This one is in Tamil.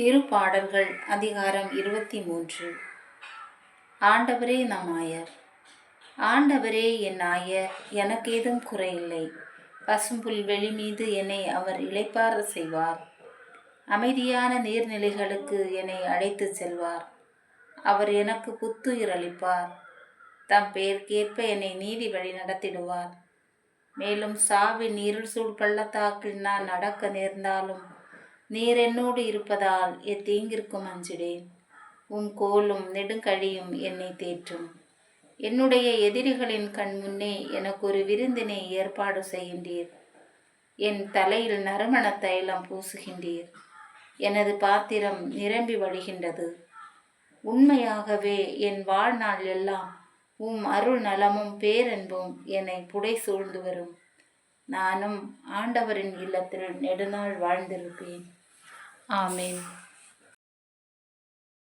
திருப்பாடல்கள் அதிகாரம் இருபத்தி மூன்று ஆண்டவரே நம் ஆயர். ஆண்டவரே என் ஆயர் எனக்கு ஏதும் குறையில்லை. பசும்புல் வெளி மீது என்னை அவர் இளைப்பார செய்வார். அமைதியான நீர்நிலைகளுக்கு என்னை அழைத்துச் செல்வார். அவர் எனக்கு புத்துயிர் அளிப்பார். தம் பெயர்க்கேற்ப என்னை நீதி வழி நடத்திடுவார். மேலும் சாவின் இருள் சூழ் பள்ளத்தாக்கில் நான் நடக்க நேர்ந்தாலும் நீர் என்னோடு இருப்பதால் எத்தீங்கிற்கும் அஞ்சிடேன் உம் கோலும் நெடுங்கழியும் என்னை தேற்றும். என்னுடைய எதிரிகளின் கண் முன்னே எனக்கு ஒரு விருந்தினை ஏற்பாடு செய்கின்றீர். என் தலையில் நறுமண தைலம் பூசுகின்றீர். எனது பாத்திரம் நிரம்பி வழிகின்றது. உண்மையாகவே என் வாழ்நாள் எல்லாம் உம் அருள் நலமும் பேரன்பும் என்னை புடை சூழ்ந்து வரும். நானும் ஆண்டவரின் இல்லத்தில் நெடுநாள் வாழ்ந்திருப்பேன். ஆமேன்.